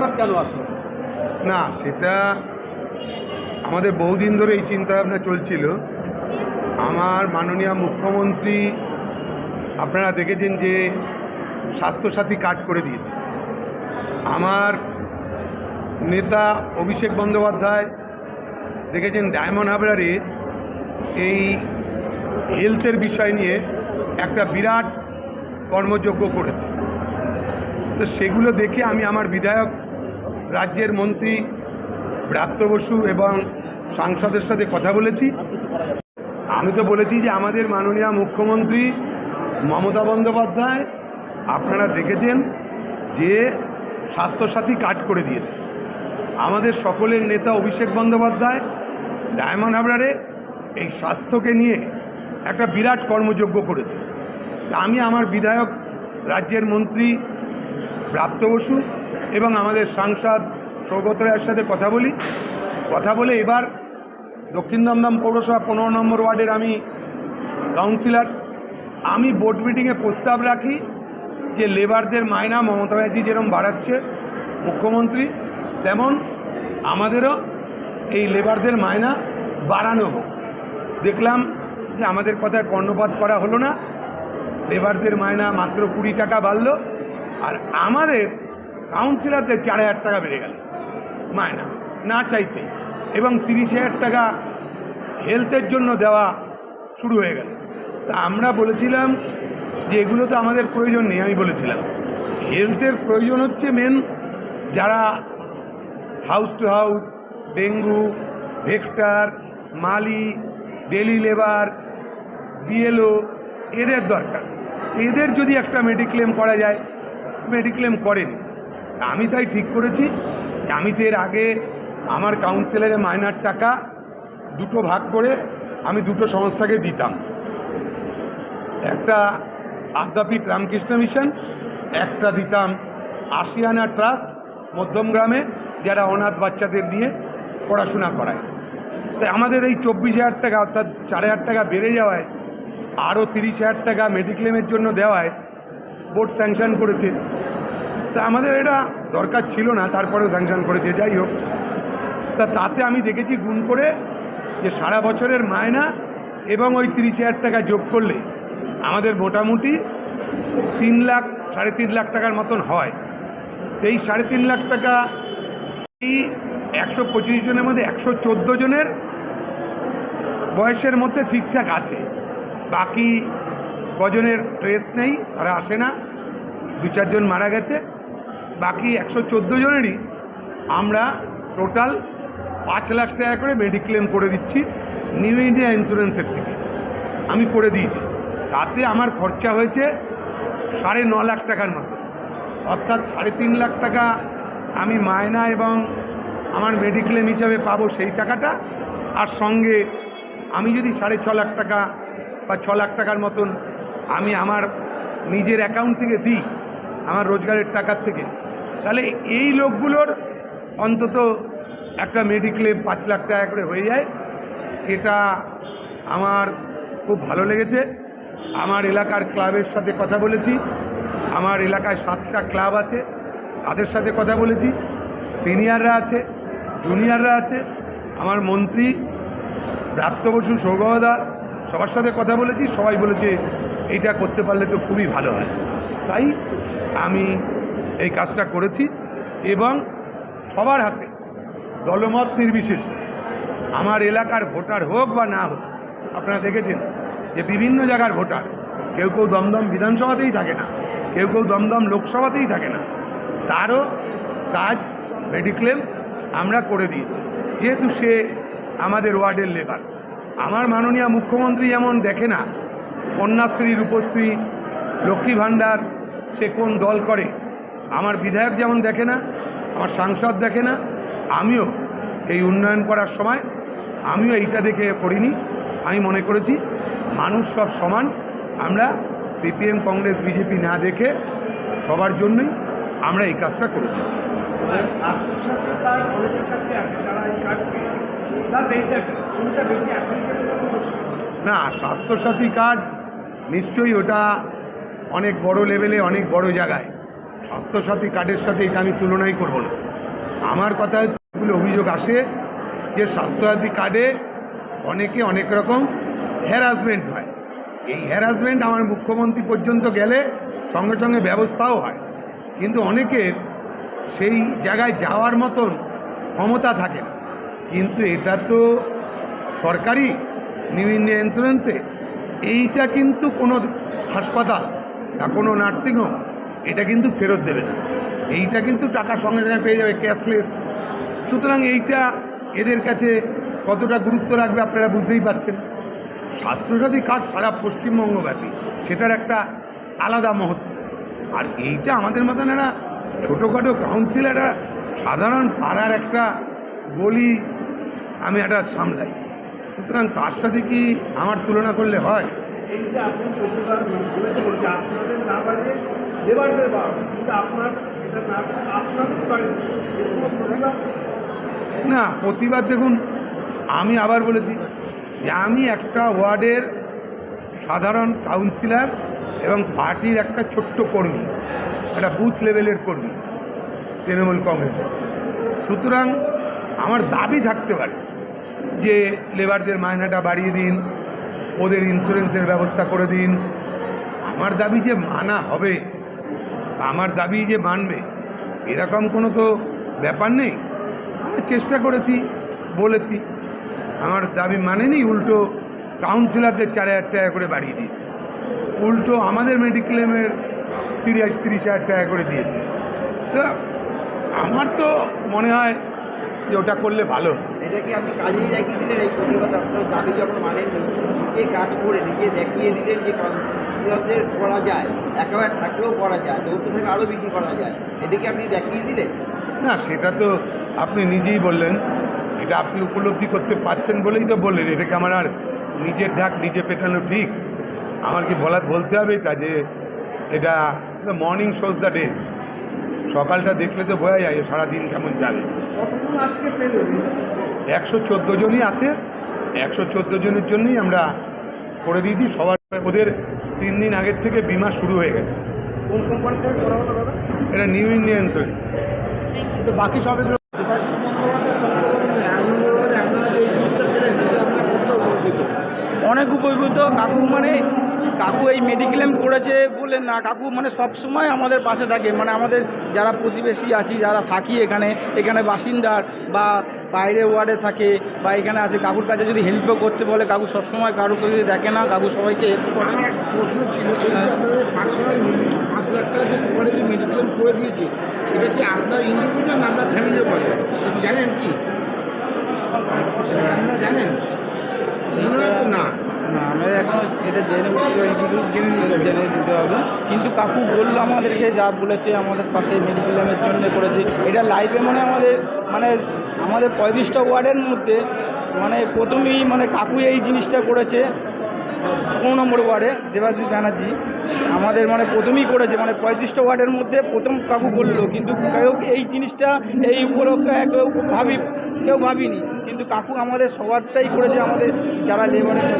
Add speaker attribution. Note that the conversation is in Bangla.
Speaker 1: হঠাৎ কেন আসলো?
Speaker 2: না, সেটা আমাদের বহুদিন ধরে এই চিন্তাভাবনা চলছিল। আমার মাননীয় মুখ্যমন্ত্রী আপনারা দেখেছেন যে স্বাস্থ্যসাথী কার্ড করে দিয়েছে। আমার নেতা অভিষেক বন্দ্যোপাধ্যায় দেখেছেন ডায়মন্ড হাবড়ারে এই হেলথের বিষয় নিয়ে একটা বিরাট কর্মযজ্ঞ করেছে। তো সেগুলো দেখে আমি আমার বিধায়ক রাজ্যের মন্ত্রী ব্রাত্য বসু এবং সাংসদের সাথে কথা বলেছি। আমি তো বলেছি যে আমাদের মাননীয় মুখ্যমন্ত্রী মমতা বন্দ্যোপাধ্যায়, আপনারা দেখেছেন যে স্বাস্থ্যসাথী কার্ড করে দিয়েছে। আমাদের সকলের নেতা অভিষেক বন্দ্যোপাধ্যায়, ডায়মন্ড হাবড়ারে এই স্বাস্থ্যকে নিয়ে একটা বিরাট কর্মযোগ্য করেছে। আমি আমার বিধায়ক, রাজ্যের মন্ত্রী ব্রাত্য বসু এবং আমাদের সাংসদ সৌগত রায়ের সাথে কথা বলি। কথা বলে এবার দক্ষিণ দমদম পৌরসভা পনেরো নম্বর ওয়ার্ডের আমি কাউন্সিলর। আমি বোর্ড মিটিংয়ে প্রস্তাব রাখি যে লেবারদের মায়না মমতা ব্যানার্জি যেরকম বাড়াচ্ছে মুখ্যমন্ত্রী, তেমন আমাদেরও এই লেবারদের মায়না বাড়ানো হোক। দেখলাম যে আমাদের কথায় কর্ণপাত করা হলো না। লেবারদের মায়না মাত্র কুড়ি টাকা বাড়লো। আর আমাদের কাউন্সিলরদের চার হাজার টাকা বেড়ে গেল। মায়না না চাইতে। এবং তিরিশ হাজার টাকা হেলথের জন্য দেওয়া শুরু হয়ে গেল। তা আমরা বলেছিলাম যে এগুলো তো আমাদের প্রয়োজন নেই, আমি বলেছিলাম। হেলথের প্রয়োজন হচ্ছে মেন যারা house to house dengue, vector, money daily labour BLO এদের দরকার। এদের যদি একটা মেডিক্লেম করা যায় মেডিক্লেম করেনি আমি তাই ঠিক করেছি। আমি তো এর আগে আমার কাউন্সিলরের মাইনার টাকা দুটো ভাগ করে আমি দুটো সংস্থাকে দিতাম। একটা আদ্যাপীঠ রামকৃষ্ণ মিশন, একটা দিতাম আশিয়ানা ট্রাস্ট মধ্যমগ্রামে যারা অনাথ বাচ্চাদের নিয়ে পড়াশোনা করায়। তাই আমাদের এই চব্বিশ হাজার টাকা অর্থাৎ চার হাজার টাকা বেড়ে যাওয়ায়, আরও তিরিশ হাজার টাকা মেডিক্লেমের জন্য দেওয়ায় বোর্ড স্যাংশন করেছে। তা আমাদের এটা দরকার ছিল না, তারপরেও স্যাংশন করে করেছে, যাই হোক। তা তাতে আমি দেখেছি গুণ করে যে সারা বছরের মায়না এবং ওই তিরিশ হাজার টাকা যোগ করলে আমাদের মোটামুটি তিন লাখ, সাড়ে তিন লাখ টাকার মতন হয়। তো এই সাড়ে তিন লাখ টাকা এই একশো পঁচিশ জনের মধ্যে একশো চোদ্দ জনের বয়সের মধ্যে ঠিকঠাক আছে। বাকি কজনের ট্রেস নেই, তারা আসে না। দু চারজন মারা গেছে। বাকি একশো চোদ্দ জনেরই আমরা টোটাল পাঁচ লাখ টাকা করে মেডিক্লেম করে দিচ্ছি নিউ ইন্ডিয়া ইন্স্যুরেন্সের থেকে। আমি করে দিয়েছি। তাতে আমার খরচা হয়েছে সাড়ে ন লাখ টাকার মতো। অর্থাৎ সাড়ে তিন লাখ টাকা আমি মায়না এবং আমার মেডিক্লেম হিসাবে পাবো সেই টাকাটা। আর সঙ্গে আমি যদি সাড়ে ছ লাখ টাকা বা ছ লাখ টাকার মতন আমি আমার নিজের অ্যাকাউন্ট থেকে দিই, আমার রোজগারের টাকার থেকে তাহলে এই লোকগুলোর অন্তত একটা মেডিক্লেম পাঁচ লাখ টাকা করে হয়ে যায়। এটা আমার খুব ভালো লেগেছে। আমার এলাকার ক্লাবের সাথে কথা বলেছি। আমার এলাকায় সাতটা ক্লাব আছে, তাদের সাথে কথা বলেছি। সিনিয়ররা আছে জুনিয়ররা আছে, আমার মন্ত্রী, ব্রাত্য বসু সৌগদা সবার সাথে কথা বলেছি। সবাই বলেছে, এইটা করতে পারলে তো খুবই ভালো হয়। তাই আমি এই কাজটা করেছি এবং সবার হাতে দলমত নির্বিশেষে, আমার এলাকার ভোটার হোক বা না হোক, আপনারা দেখেছেন যে বিভিন্ন জায়গার ভোটার, কেউ কেউ দমদম বিধানসভাতেই থাকে না, কেউ কেউ দমদম লোকসভাতেই থাকে না, তারও কাজ মেডিক্লেম আমরা করে দিয়েছি। যেহেতু সে আমাদের ওয়ার্ডের লেবার, আমার মাননীয় মুখ্যমন্ত্রী যেমন দেখে না, কন্যাশ্রী, রূপশ্রী, লক্ষ্মী ভাণ্ডার, সে কোন দল করে আমার বিধায়ক যেমন দেখে না, আমার সাংসদ দেখে না, আমিও এই উন্নয়ন করার সময় আমিও এইটা দেখে পড়িনি। আমি মনে করেছি মানুষ সব সমান, আমরা সিপিএম, কংগ্রেস, বিজেপি না দেখে সবার জন্যই আমরা এই কাজটা করে দিচ্ছি না, স্বাস্থ্যসাথী কার্ড নিশ্চয়ই ওটা অনেক বড় লেভেলে, অনেক বড় জায়গায়। স্বাস্থ্যসাথী, কার্ডের সাথে এটা আমি তুলনাই করব না। আমার কথা হচ্ছে অভিযোগ আসে, যে স্বাস্থ্যসাথী কার্ডে অনেকে অনেক রকম হ্যারাসমেন্ট হয়। এই হ্যারাসমেন্ট আমার মুখ্যমন্ত্রী পর্যন্ত গেলে সঙ্গে সঙ্গে ব্যবস্থাও হয়। কিন্তু অনেকের সেই জায়গায় যাওয়ার মতন ক্ষমতা থাকে কিন্তু এটা তো সরকারি নিউ ইন্ডিয়া ইন্স্যুরেন্সে এইটা কিন্তু কোনো হাসপাতাল বা কোনো নার্সিংহোম এটা কিন্তু ফেরত দেবে না। এইটা কিন্তু টাকা সঙ্গে সঙ্গে পেয়ে যাবে ক্যাশলেস সুতরাং এইটা এদের কাছে কতটা গুরুত্ব রাখবে আপনারা বুঝতেই পারছেন। স্বাস্থ্যসাথী কার্ড সারা পশ্চিমবঙ্গব্যাপী, সেটার একটা আলাদা মহত্ব। আর এইটা আমাদের মতন একটা ছোটোখাটো কাউন্সিলাররা সাধারণ পাড়ার একটা বলি আমি একটা সামলাই। সুতরাং তার সাথে কি আমার তুলনা করলে হয়?
Speaker 1: আপনাদের না, প্রতিবাদ
Speaker 2: দেখুন, আমি আবার বলেছি যে আমি একটা ওয়ার্ডের সাধারণ কাউন্সিলর এবং পার্টির একটা ছোট্ট কর্মী, একটা বুথ লেভেলের কর্মী, তৃণমূল কংগ্রেসের। সুতরাং আমার দাবি থাকতে পারে যে লেবারদের মায়নাটা বাড়িয়ে দিন, ওদের ইন্স্যুরেন্সের ব্যবস্থা করে দিন। আমার দাবি যে মানা হবে আমার দাবি যে মানবে, এরকম কোনো তো ব্যাপার নেই। আমি চেষ্টা করেছি, বলেছি। আমার দাবি মানেনি, উল্টো কাউন্সিলারদের চার হাজার টাকা করে বাড়িয়ে দিয়েছে। উল্টো আমাদের মেডিক্লেমের তিরিশ তিরিশ হাজার টাকা করে দিয়েছে। তো, আমার তো মনে হয় যে ওটা করলে ভালো হতো।
Speaker 3: কাজ করে দেখিয়ে দিলেন যে কাউন্সিলরদের করা যায় একেবারে থাকলেও করা যায় যৌথ থেকে আরও বেশি করা যায়। এদিকে আপনি দেখিয়ে দিলেন?
Speaker 2: না সেটা তো আপনি নিজেই বললেন। এটা আপনি উপলব্ধি করতে পারছেন বলেই তো বললেন। এটাকে আমার আর নিজের ঢাক নিজে পেটানো ঠিক? আমার কি বলা বলতে হবে এটা যে এটা মর্নিং শোজ দ্য ডেজ সকালটা দেখলে তো বোঝা যায় সারাদিন কেমন যাবে। একশো চোদ্দ জনই আছে। একশো চোদ্দ জনের জন্যই আমরা করে দিয়েছি। সবার ওদের তিন দিন আগের থেকে বিমা শুরু হয়ে গেছে।
Speaker 1: কোন কোম্পানি থেকে করা হলো দাদা?
Speaker 2: এটা নিউ ইন্ডিয়া ইন্স্যুরেন্স
Speaker 1: কিন্তু বাকি সব এগুলো
Speaker 4: অনেক উপকৃত। কাকু মানে কাকু এই মেডিক্লেম করেছে বলে না কাকু মানে সব সময় আমাদের পাশে থাকে। মানে আমাদের যারা প্রতিবেশী আছি যারা থাকি এখানে এখানে বাসিন্দার বা বাইরে ওয়ার্ডে থাকে বা এখানে আছে কাকুর কাছে যদি হেল্পও করতে বলে কাকু সবসময় কারও যদি দেখে না কাকু সবাইকে হেল্প করে।
Speaker 1: প্রশ্ন ছিল পার্সোনাল পাঁচ লাখ টাকা যে কোম্পানি যে মেডিক্লেম করে দিয়েছে এটা কি আপনার ইন্ডিভিজুয়াল না আপনার ফ্যামিলির পাশে জানেন কি? আপনারা জানেন? না।
Speaker 4: না আমরা এখন যেটা জেনে জেনে দিতে হবে কিন্তু কাকু বলল আমাদেরকে যা বলেছে আমাদের পাশে মেডিক্লেমের জন্য করেছে। এটা লাইভে মানে আমাদের মানে আমাদের পঁয়ত্রিশটা ওয়ার্ডের মধ্যে মানে প্রথমেই মানে কাকু এই জিনিসটা করেছে, পনেরো নম্বর ওয়ার্ডে দেবাশিস ব্যানার্জি। আমাদের মানে প্রথমেই করেছে মানে পঁয়ত্রিশটা ওয়ার্ডের মধ্যে প্রথম কাকু করল, কিন্তু কেউ এই জিনিসটা এই উপলক্ষে কেউ ভাবি, কেউ ভাবিনি। কিন্তু কাকু আমাদের সবারটাই করেছে, আমাদের যারা লেবারের